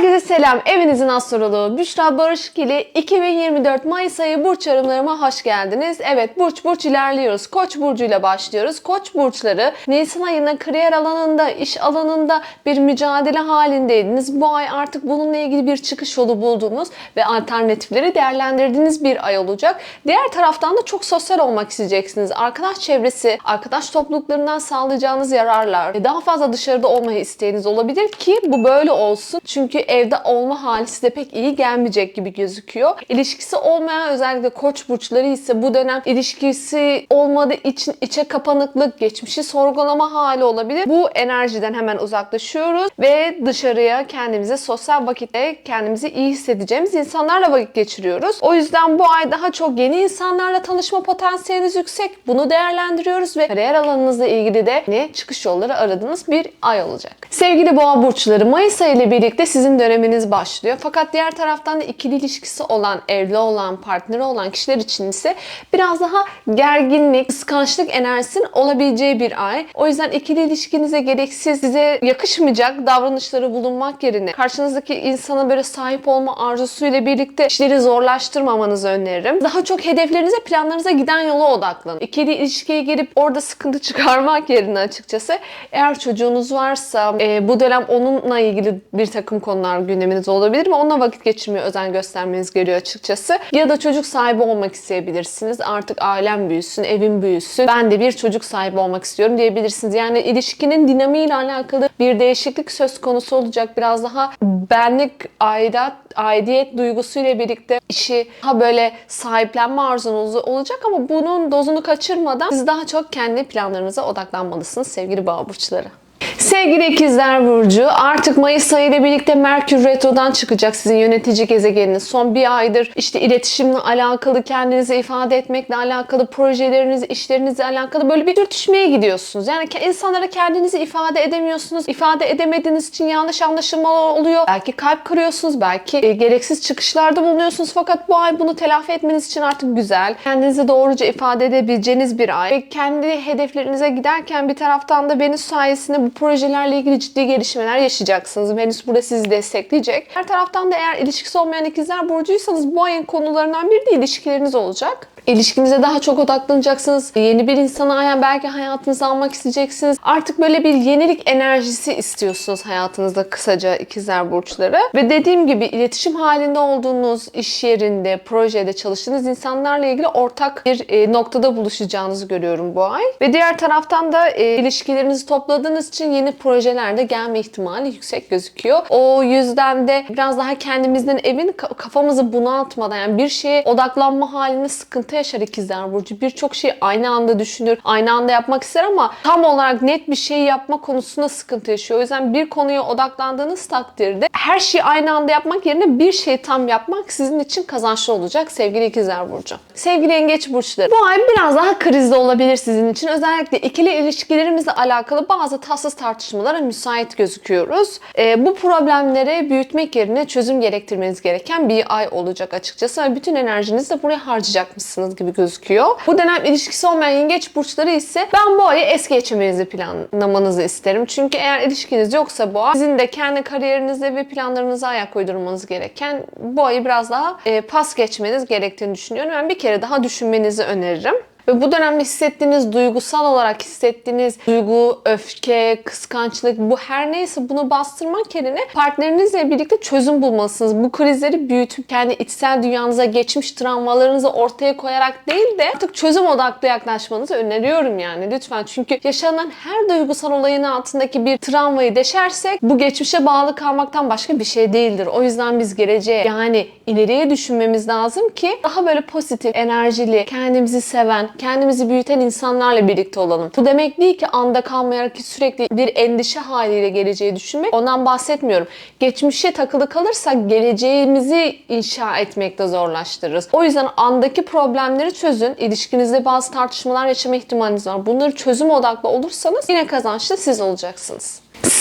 Herkese selam. Evinizin astroloğu Büşra Barışkili 2024 Mayıs ayı burç yorumlarıma hoş geldiniz. Evet burç burç ilerliyoruz. Koç burcuyla başlıyoruz. Koç burçları Nisan ayında kariyer alanında, iş alanında bir mücadele halindeydiniz. Bu ay artık bununla ilgili bir çıkış yolu bulduğunuz ve alternatifleri değerlendirdiğiniz bir ay olacak. Diğer taraftan da çok sosyal olmak isteyeceksiniz. Arkadaş çevresi, arkadaş topluluklarından sağlayacağınız yararlar, daha fazla dışarıda olmayı isteğiniz olabilir ki bu böyle olsun. Çünkü evde olma hali size pek iyi gelmeyecek gibi gözüküyor. İlişkisi olmayan özellikle koç burçları ise bu dönem ilişkisi olmadığı için içe kapanıklık, geçmişi sorgulama hali olabilir. Bu enerjiden hemen uzaklaşıyoruz ve dışarıya kendimize sosyal vakitte kendimizi iyi hissedeceğimiz insanlarla vakit geçiriyoruz. O yüzden bu ay daha çok yeni insanlarla tanışma potansiyeliniz yüksek. Bunu değerlendiriyoruz ve kariyer alanınızla ilgili de yeni çıkış yolları aradığınız bir ay olacak. Sevgili boğa burçları Mayıs ayı ile birlikte sizin döneminiz başlıyor. Fakat diğer taraftan da ikili ilişkisi olan, evli olan, partneri olan kişiler için ise biraz daha gerginlik, kıskançlık enerjisinin olabileceği bir ay. O yüzden ikili ilişkinize gereksiz, size yakışmayacak davranışları bulunmak yerine karşınızdaki insana böyle sahip olma arzusuyla birlikte işleri zorlaştırmamanızı öneririm. Daha çok hedeflerinize, planlarınıza giden yola odaklanın. İkili ilişkiye girip orada sıkıntı çıkarmak yerine açıkçası eğer çocuğunuz varsa e, bu dönem onunla ilgili bir takım konular gündeminiz olabilir ve onunla vakit geçirmeye özen göstermeniz gerekiyor açıkçası. Ya da çocuk sahibi olmak isteyebilirsiniz. Artık ailem büyüsün, evim büyüsün. Ben de bir çocuk sahibi olmak istiyorum diyebilirsiniz. Yani ilişkinin dinamiğiyle alakalı bir değişiklik söz konusu olacak. Biraz daha benlik, aidat, aidiyet duygusuyla birlikte işi daha böyle sahiplenme arzunuz olacak ama bunun dozunu kaçırmadan siz daha çok kendi planlarınıza odaklanmalısınız sevgili boğa burçları. Sevgili ikizler Burcu artık Mayıs ayı ile birlikte Merkür Retro'dan çıkacak sizin yönetici gezegeniniz. Son bir aydır işte iletişimle alakalı, kendinizi ifade etmekle alakalı, projeleriniz, işlerinizle alakalı böyle bir dürtüşmeye gidiyorsunuz. Yani insanlara kendinizi ifade edemiyorsunuz. İfade edemediğiniz için yanlış anlaşılmalar oluyor. Belki kalp kırıyorsunuz, belki e, gereksiz çıkışlarda bulunuyorsunuz. Fakat bu ay bunu telafi etmeniz için artık güzel. Kendinizi doğruca ifade edebileceğiniz bir ay. Ve kendi hedeflerinize giderken bir taraftan da Venüs sayesinde bu projelerle ilgili ciddi gelişmeler yaşayacaksınız. Venüs burada sizi destekleyecek. Her taraftan da eğer ilişkisi olmayan ikizler burcuysanız bu ayın konularından biri de ilişkileriniz olacak. İlişkinize daha çok odaklanacaksınız. Yeni bir insanı yani belki hayatınıza almak isteyeceksiniz. Artık böyle bir yenilik enerjisi istiyorsunuz hayatınızda kısaca ikizler burçları. Ve dediğim gibi iletişim halinde olduğunuz iş yerinde, projede çalıştığınız insanlarla ilgili ortak bir e, noktada buluşacağınızı görüyorum bu ay. Ve diğer taraftan da e, ilişkilerinizi topladığınız için yeni projelerde gelme ihtimali yüksek gözüküyor. O yüzden de biraz daha kendimizden evin ka- kafamızı bunaltmadan yani bir şeye odaklanma halinde sıkıntı yaşar ikizler burcu. Birçok şeyi aynı anda düşünür, aynı anda yapmak ister ama tam olarak net bir şeyi yapma konusunda sıkıntı yaşıyor. O yüzden bir konuya odaklandığınız takdirde her şeyi aynı anda yapmak yerine bir şeyi tam yapmak sizin için kazançlı olacak sevgili ikizler burcu. Sevgili yengeç burçları. Bu ay biraz daha krizde olabilir sizin için. Özellikle ikili ilişkilerimizle alakalı bazı tatsız tartışmalara müsait gözüküyoruz. Ee, bu problemleri büyütmek yerine çözüm gerektirmeniz gereken bir ay olacak açıkçası. Bütün enerjinizi de buraya harcayacakmışsınız gibi gözüküyor. Bu dönem ilişkisi olmayan yengeç burçları ise ben bu ayı es geçmenizi planlamanızı isterim. Çünkü eğer ilişkiniz yoksa bu ay sizin de kendi kariyerinizde ve planlarınıza ayak uydurmanız gereken bu ayı biraz daha e, pas geçmeniz gerektiğini düşünüyorum. Ben bir kere daha düşünmenizi öneririm. Ve bu dönemde hissettiğiniz, duygusal olarak hissettiğiniz duygu, öfke, kıskançlık bu her neyse bunu bastırmak yerine partnerinizle birlikte çözüm bulmalısınız. Bu krizleri büyütüp kendi içsel dünyanıza geçmiş travmalarınızı ortaya koyarak değil de artık çözüm odaklı yaklaşmanızı öneriyorum yani lütfen. Çünkü yaşanan her duygusal olayın altındaki bir travmayı deşersek bu geçmişe bağlı kalmaktan başka bir şey değildir. O yüzden biz geleceğe yani ileriye düşünmemiz lazım ki daha böyle pozitif, enerjili, kendimizi seven, kendimizi büyüten insanlarla birlikte olalım. Bu demek değil ki anda kalmayarak ki sürekli bir endişe haliyle geleceği düşünmek. Ondan bahsetmiyorum. Geçmişe takılı kalırsak geleceğimizi inşa etmekte zorlaştırırız. O yüzden andaki problemleri çözün. İlişkinizde bazı tartışmalar yaşama ihtimaliniz var. Bunları çözüm odaklı olursanız yine kazançlı siz olacaksınız.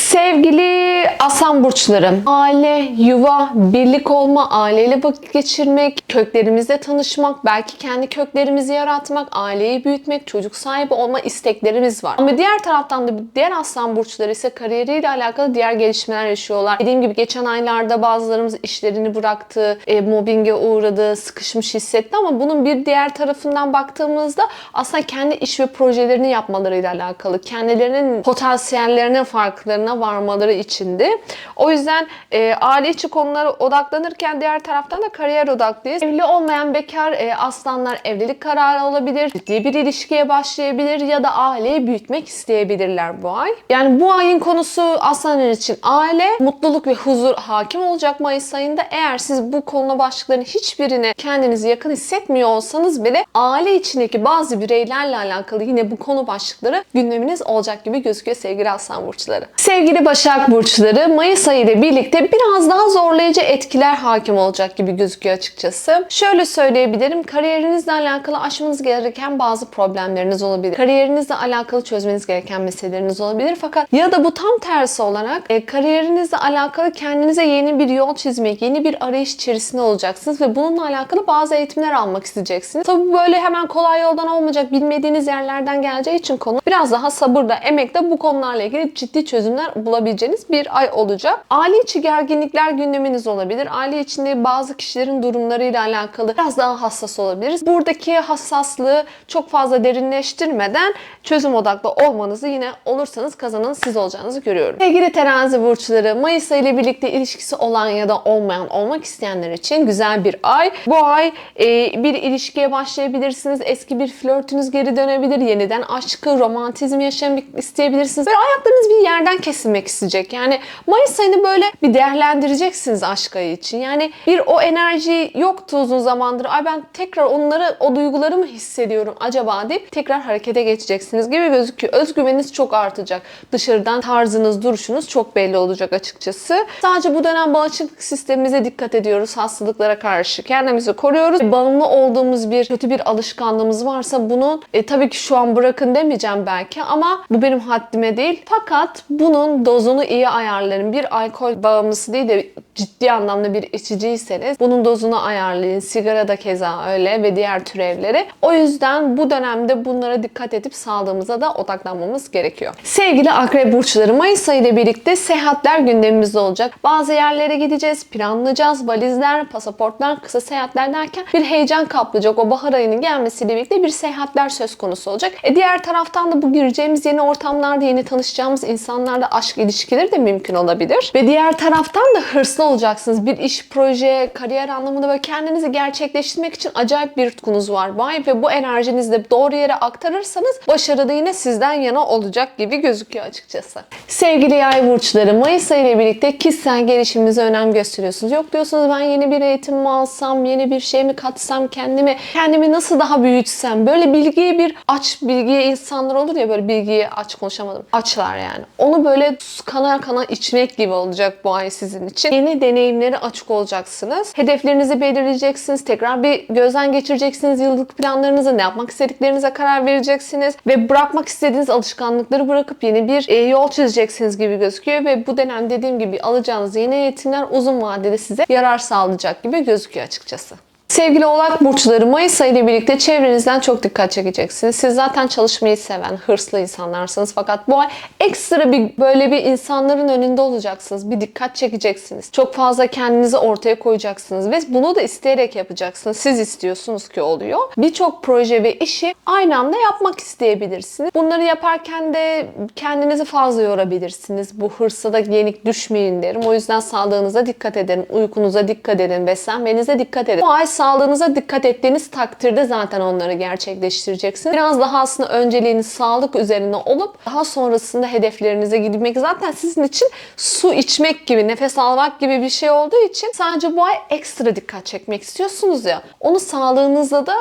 Sevgili aslan burçları, aile, yuva, birlik olma, aileyle vakit geçirmek, köklerimizle tanışmak, belki kendi köklerimizi yaratmak, aileyi büyütmek, çocuk sahibi olma isteklerimiz var. Ama diğer taraftan da diğer aslan burçları ise kariyeriyle alakalı diğer gelişmeler yaşıyorlar. Dediğim gibi geçen aylarda bazılarımız işlerini bıraktı, e, mobbinge uğradı, sıkışmış hissetti ama bunun bir diğer tarafından baktığımızda aslında kendi iş ve projelerini yapmalarıyla alakalı, kendilerinin potansiyellerinin farklarına varmaları içindi. O yüzden e, aile içi konulara odaklanırken diğer taraftan da kariyer odaklıyız. Evli olmayan bekar e, aslanlar evlilik kararı alabilir, ciddi bir ilişkiye başlayabilir ya da aileyi büyütmek isteyebilirler bu ay. Yani bu ayın konusu aslanlar için aile, mutluluk ve huzur hakim olacak Mayıs ayında. Eğer siz bu konu başlıklarının hiçbirine kendinizi yakın hissetmiyor olsanız bile aile içindeki bazı bireylerle alakalı yine bu konu başlıkları gündeminiz olacak gibi gözüküyor sevgili aslan burçları. Sevgili Başak burçları Mayıs ayı ile birlikte biraz daha zorlayıcı etkiler hakim olacak gibi gözüküyor açıkçası. Şöyle söyleyebilirim. Kariyerinizle alakalı aşmanız gereken bazı problemleriniz olabilir. Kariyerinizle alakalı çözmeniz gereken meseleleriniz olabilir. Fakat ya da bu tam tersi olarak e, kariyerinizle alakalı kendinize yeni bir yol çizmek, yeni bir arayış içerisinde olacaksınız ve bununla alakalı bazı eğitimler almak isteyeceksiniz. Tabii böyle hemen kolay yoldan olmayacak, bilmediğiniz yerlerden geleceği için konu biraz daha sabırla, emekle bu konularla ilgili ciddi çözümler bulabileceğiniz bir ay olacak. Aile içi gerginlikler gündeminiz olabilir. Aile içinde bazı kişilerin durumlarıyla alakalı biraz daha hassas olabiliriz. Buradaki hassaslığı çok fazla derinleştirmeden çözüm odaklı olmanızı yine olursanız kazanan siz olacağınızı görüyorum. Sevgili terazi burçları Mayıs ayı ile birlikte ilişkisi olan ya da olmayan olmak isteyenler için güzel bir ay. Bu ay e, bir ilişkiye başlayabilirsiniz. Eski bir flörtünüz geri dönebilir. Yeniden aşkı, romantizm yaşamak isteyebilirsiniz. Böyle ayaklarınız bir yerden kesilmek isteyecek. Yani Mayıs ayını böyle bir değerlendireceksiniz aşk ayı için. Yani bir o enerji yoktu uzun zamandır. Ay ben tekrar onları, o duyguları mı hissediyorum acaba deyip tekrar harekete geçeceksiniz gibi gözüküyor. Özgüveniniz çok artacak. Dışarıdan tarzınız, duruşunuz çok belli olacak açıkçası. Sadece bu dönem bağışıklık sistemimize dikkat ediyoruz. Hastalıklara karşı kendimizi koruyoruz. Bağımlı olduğumuz bir kötü bir alışkanlığımız varsa bunu e, tabii ki şu an bırakın demeyeceğim belki ama bu benim haddime değil. Fakat bunun dozunu iyi ayarlayın. Bir alkol bağımlısı değil de ciddi anlamda bir içiciyseniz bunun dozunu ayarlayın. Sigara da keza öyle ve diğer türevleri. O yüzden bu dönemde bunlara dikkat edip sağlığımıza da odaklanmamız gerekiyor. Sevgili akrep burçları Mayıs ayı ile birlikte seyahatler gündemimizde olacak. Bazı yerlere gideceğiz, planlayacağız. Valizler, pasaportlar, kısa seyahatler derken bir heyecan kaplayacak. O bahar ayının gelmesiyle birlikte bir seyahatler söz konusu olacak. E diğer taraftan da bu gireceğimiz yeni ortamlarda, yeni tanışacağımız insanlarla aşk ilişkileri de mümkün olabilir. Ve diğer taraftan da hırslı olacaksınız. Bir iş, proje, kariyer anlamında böyle kendinizi gerçekleştirmek için acayip bir tutkunuz var. Vay ve bu enerjinizi de doğru yere aktarırsanız başarı da yine sizden yana olacak gibi gözüküyor açıkçası. Sevgili yay burçları Mayıs ayı ile birlikte kişisel gelişiminize önem gösteriyorsunuz. Yok diyorsunuz ben yeni bir eğitim mi alsam, yeni bir şey mi katsam kendimi, kendimi nasıl daha büyütsem. Böyle bilgiye bir aç, bilgiye insanlar olur ya böyle bilgiye aç konuşamadım. Açlar yani. Onu böyle kana kana içmek gibi olacak bu ay sizin için. Yeni deneyimlere açık olacaksınız. Hedeflerinizi belirleyeceksiniz. Tekrar bir gözden geçireceksiniz yıllık planlarınızı. Ne yapmak istediklerinize karar vereceksiniz. Ve bırakmak istediğiniz alışkanlıkları bırakıp yeni bir e, yol çizeceksiniz gibi gözüküyor. Ve bu dönem dediğim gibi alacağınız yeni eğitimler uzun vadede size yarar sağlayacak gibi gözüküyor açıkçası. Sevgili oğlak burçları Mayıs ayı ile birlikte çevrenizden çok dikkat çekeceksiniz. Siz zaten çalışmayı seven, hırslı insanlarsınız fakat bu ay ekstra bir böyle bir insanların önünde olacaksınız. Bir dikkat çekeceksiniz. Çok fazla kendinizi ortaya koyacaksınız ve bunu da isteyerek yapacaksınız. Siz istiyorsunuz ki oluyor. Birçok proje ve işi aynı anda yapmak isteyebilirsiniz. Bunları yaparken de kendinizi fazla yorabilirsiniz. Bu hırsa da yenik düşmeyin derim. O yüzden sağlığınıza dikkat edin, uykunuza dikkat edin, beslenmenize dikkat edin. Bu ay sağlığınıza dikkat ettiğiniz takdirde zaten onları gerçekleştireceksiniz. Biraz daha aslında önceliğiniz sağlık üzerine olup daha sonrasında hedeflerinize gitmek zaten sizin için su içmek gibi, nefes almak gibi bir şey olduğu için sadece bu ay ekstra dikkat çekmek istiyorsunuz ya. Onu sağlığınızla da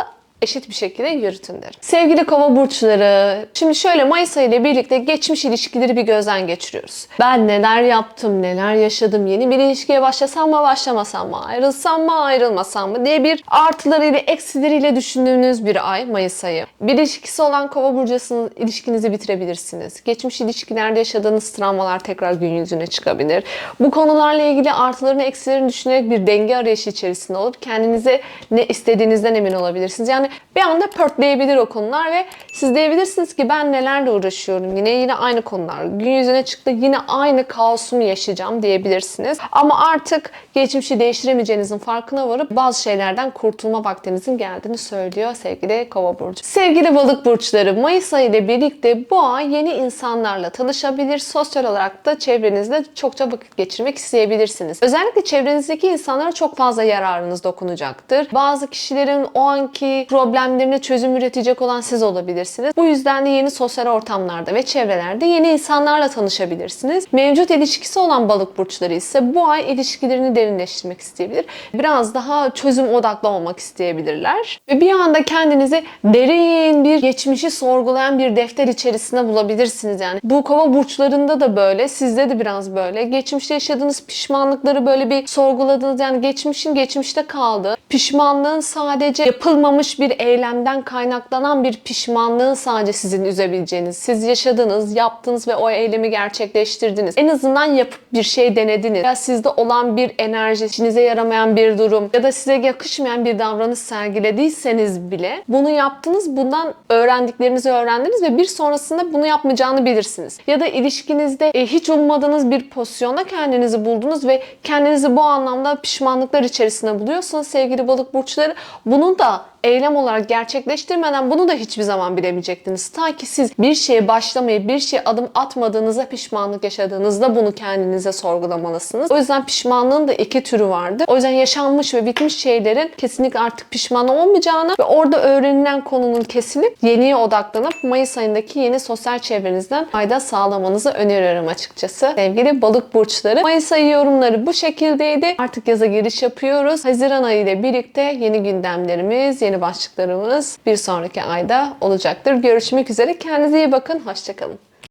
eşit bir şekilde yürütün derim. Sevgili kova burçları, şimdi şöyle Mayıs ayı ile birlikte geçmiş ilişkileri bir gözden geçiriyoruz. Ben neler yaptım, neler yaşadım, yeni bir ilişkiye başlasam mı, başlamasam mı, ayrılsam mı, ayrılmasam mı diye bir artılarıyla, eksileriyle düşündüğünüz bir ay Mayıs ayı. Bir ilişkisi olan kova burcusunun ilişkinizi bitirebilirsiniz. Geçmiş ilişkilerde yaşadığınız travmalar tekrar gün yüzüne çıkabilir. Bu konularla ilgili artılarını, eksilerini düşünerek bir denge arayışı içerisinde olup kendinize ne istediğinizden emin olabilirsiniz. Yani bir anda pörtleyebilir o konular ve siz diyebilirsiniz ki ben nelerle uğraşıyorum yine yine aynı konular. Gün yüzüne çıktı yine aynı kaosumu yaşayacağım diyebilirsiniz. Ama artık geçmişi değiştiremeyeceğinizin farkına varıp bazı şeylerden kurtulma vaktinizin geldiğini söylüyor sevgili kova burcu. Sevgili balık burçları Mayıs ayı ile birlikte bu ay yeni insanlarla tanışabilir. Sosyal olarak da çevrenizde çokça vakit geçirmek isteyebilirsiniz. Özellikle çevrenizdeki insanlara çok fazla yararınız dokunacaktır. Bazı kişilerin o anki problemlerine çözüm üretecek olan siz olabilirsiniz. Bu yüzden de yeni sosyal ortamlarda ve çevrelerde yeni insanlarla tanışabilirsiniz. Mevcut ilişkisi olan balık burçları ise bu ay ilişkilerini derinleştirmek isteyebilir. Biraz daha çözüm odaklı olmak isteyebilirler. Ve bir anda kendinizi derin bir geçmişi sorgulayan bir defter içerisinde bulabilirsiniz yani. Bu kova burçlarında da böyle, sizde de biraz böyle. Geçmişte yaşadığınız pişmanlıkları böyle bir sorguladığınız yani geçmişin geçmişte kaldığı, pişmanlığın sadece yapılmamış bir eylemden kaynaklanan bir pişmanlığın sadece sizin üzebileceğiniz. Siz yaşadınız, yaptınız ve o eylemi gerçekleştirdiniz. En azından yapıp bir şey denediniz. Ya sizde olan bir enerji, işinize yaramayan bir durum ya da size yakışmayan bir davranış sergilediyseniz bile bunu yaptınız, bundan öğrendiklerinizi öğrendiniz ve bir sonrasında bunu yapmayacağını bilirsiniz. Ya da ilişkinizde e, hiç ummadığınız bir pozisyonda kendinizi buldunuz ve kendinizi bu anlamda pişmanlıklar içerisinde buluyorsanız sevgili balık burçları bunun da eylem olarak gerçekleştirmeden bunu da hiçbir zaman bilemeyecektiniz. Ta ki siz bir şeye başlamayı, bir şeye adım atmadığınızda pişmanlık yaşadığınızda bunu kendinize sorgulamalısınız. O yüzden pişmanlığın da iki türü vardı. O yüzden yaşanmış ve bitmiş şeylerin kesinlikle artık pişman olmayacağını ve orada öğrenilen konunun kesilip yeniye odaklanıp Mayıs ayındaki yeni sosyal çevrenizden fayda sağlamanızı öneriyorum açıkçası. Sevgili balık burçları. Mayıs ayı yorumları bu şekildeydi. Artık yaza giriş yapıyoruz. Haziran ayı ile birlikte yeni gündemlerimiz, yeni başlıklarımız bir sonraki ayda olacaktır. Görüşmek üzere. Kendinize iyi bakın. Hoşçakalın.